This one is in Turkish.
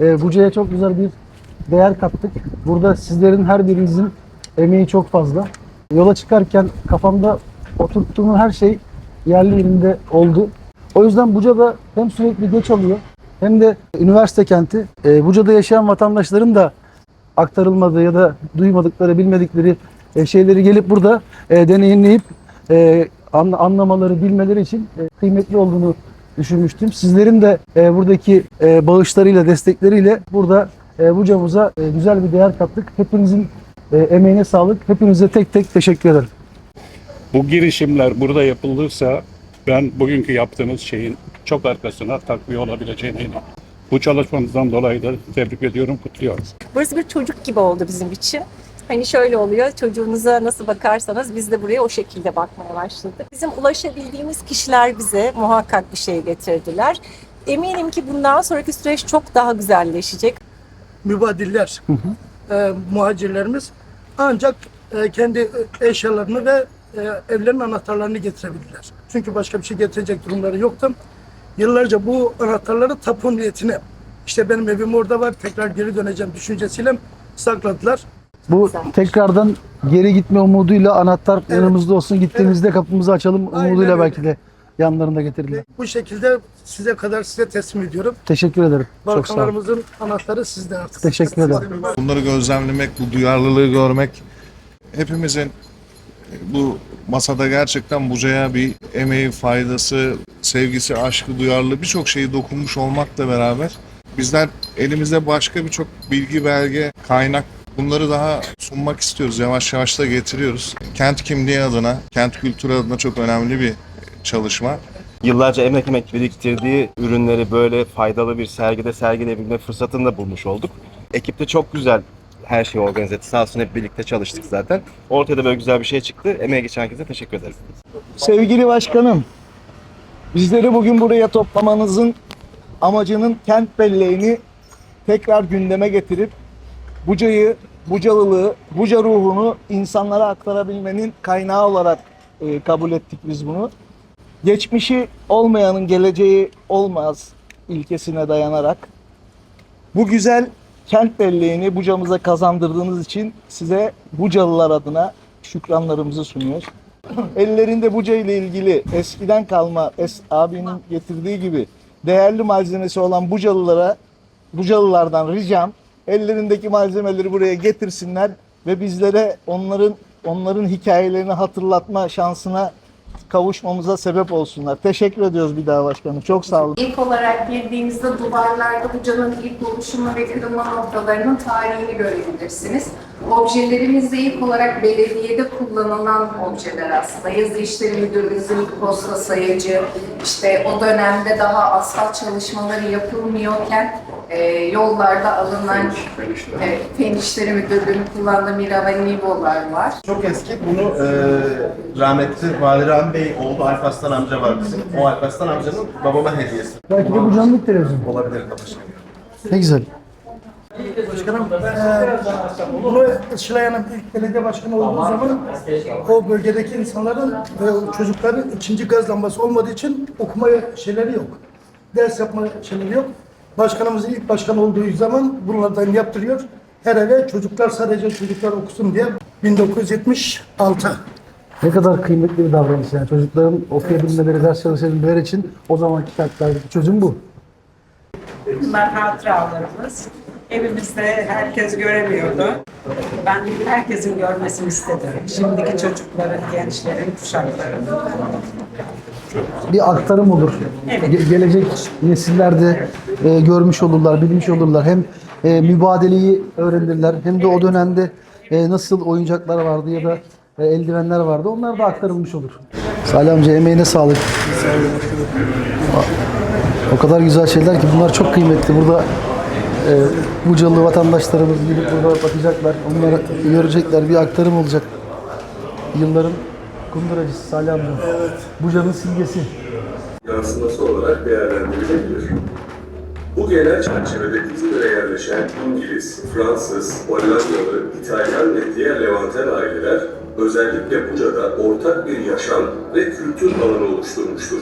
e, Buca'ya çok güzel bir değer kattık. Burada sizlerin her birinizin emeği çok fazla. Yola çıkarken kafamda oturttuğum her şey yerli yerinde oldu. O yüzden Buca'da hem sürekli göç alıyor hem de üniversite kenti. E, Buca'da yaşayan vatandaşların da aktarılmadığı ya da duymadıkları, bilmedikleri e, şeyleri gelip burada e, deneyimleyip e, an- anlamaları, bilmeleri için e, kıymetli olduğunu düşünmüştüm. Sizlerin de e, buradaki e, bağışlarıyla, destekleriyle burada e, Buca'mıza e, güzel bir değer kattık. Hepinizin e, emeğine sağlık. Hepinize tek tek teşekkür ederim. Bu girişimler burada yapılırsa ben bugünkü yaptığınız şeyin çok arkasına takviye olabileceğine inanıyorum. Bu çalışmanızdan dolayı da tebrik ediyorum, kutluyorum. Burası bir çocuk gibi oldu bizim için. Hani şöyle oluyor, çocuğunuza nasıl bakarsanız biz de buraya o şekilde bakmaya başladık. Bizim ulaşabildiğimiz kişiler bize muhakkak bir şey getirdiler. Eminim ki bundan sonraki süreç çok daha güzelleşecek. mübadiller, e, muhacirlerimiz ancak e, kendi eşyalarını ve e, evlerin anahtarlarını getirebildiler. Çünkü başka bir şey getirecek durumları yoktu. Yıllarca bu anahtarları tapu niyetine, işte benim evim orada var, tekrar geri döneceğim düşüncesiyle sakladılar. Bu Güzel. tekrardan geri gitme umuduyla anahtar Evet. yanımızda olsun. Gittiğimizde kapımızı açalım Aynen umuduyla öyle. belki de yanlarında getirdiler. Bu şekilde size kadar size teslim ediyorum. Teşekkür ederim. Çok sağ olun. Balkanlarımızın anahtarı sizde artık. Teşekkür ederim. Bunları gözlemlemek, bu duyarlılığı görmek hepimizin bu masada gerçekten Buca'ya bir emeği, faydası, sevgisi, aşkı, duyarlılığı birçok şeyi dokunmuş olmakla beraber bizler elimizde başka birçok bilgi, belge, kaynak bunları daha sunmak istiyoruz. Yavaş yavaş da getiriyoruz. Kent kimliği adına, kent kültürü adına çok önemli bir çalışma. Yıllarca emek emek biriktirdiği ürünleri böyle faydalı bir sergide sergileyebilme fırsatını da bulmuş olduk. Ekip de çok güzel her şeyi organize etti. Sağ olsun hep birlikte çalıştık zaten. Ortaya da böyle güzel bir şey çıktı. Emeğe geçen herkese teşekkür ederim. Sevgili başkanım, bizleri bugün buraya toplamanızın amacının kent belleğini tekrar gündeme getirip Buca'yı, Bucalılığı, Buca ruhunu insanlara aktarabilmenin kaynağı olarak e, kabul ettik biz bunu. Geçmişi olmayanın geleceği olmaz ilkesine dayanarak bu güzel kent belleğini Buca'mıza kazandırdığınız için size Bucalılar adına şükranlarımızı sunuyoruz ellerinde Buca ile ilgili eskiden kalma es abinin getirdiği gibi değerli malzemesi olan Bucalılara Bucalılardan ricam ellerindeki malzemeleri buraya getirsinler ve bizlere onların onların hikayelerini hatırlatma şansına kavuşmamıza sebep olsunlar. Teşekkür ediyoruz bir daha başkanım. Çok sağ olun. İlk olarak girdiğinizde duvarlarda Buca'nın ilk oluşumu ve kırılma noktalarının tarihini görebilirsiniz. Objelerimiz de ilk olarak belediyede kullanılan objeler aslında. Yazı İşleri Müdürlüğümüzün ilk posta sayacı, işte o dönemde daha asfalt çalışmaları yapılmıyorken e, yollarda alınan e, Fen İşleri Müdürlüğü'nün kullandığı Mira ve Nivo'lar var. Çok eski. Bunu e, rahmetli Rahmi Bey oğlu Alparslan amca var bizim. O Alparslan amcanın babama hediyesi. Belki de bu canlı televizyon. Olabilir başkanım. Ne güzel. Başkanım, eee, bunu Işılayan'ın ilk belediye başkanı olduğu zaman o bölgedeki insanların ve çocukların ikinci gaz lambası olmadığı için okuma şeyleri yok. Ders yapma şeyleri yok. Başkanımızın ilk başkan olduğu zaman bunlardan yaptırıyor. Her eve çocuklar sadece çocuklar okusun diye 1976. Ne kadar kıymetli bir davranış yani çocukların okuyabilmeleri, ders çalışabilmeleri için o zamanki şartlardaki çözüm bu. Bunlar hatıralarımız. Evimizde herkes göremiyordu. Ben herkesin görmesini istedim. Şimdiki çocukların, gençlerin, kuşakların. Bir aktarım olur. Evet. Ge- gelecek nesiller de e, görmüş olurlar, bilmiş olurlar. Hem e, mübadeleyi öğrenirler hem de o dönemde e, nasıl oyuncaklar vardı ya da e, eldivenler vardı. Onlar da aktarılmış olur. Salih amca emeğine sağlık. O kadar güzel şeyler ki bunlar çok kıymetli. Burada e, Bucalı vatandaşlarımız gidip burada bakacaklar. Onları görecekler. Bir aktarım olacak. Yılların kunduracısı Salih amca. Buca'nın simgesi. yansıması olarak değerlendirilebilir. Bu genel çerçevede İzmir'e yerleşen İngiliz, Fransız, Hollandalı, İtalyan ve diğer Levanten aileler özellikle Buca'da ortak bir yaşam ve kültür alanı oluşturmuştur.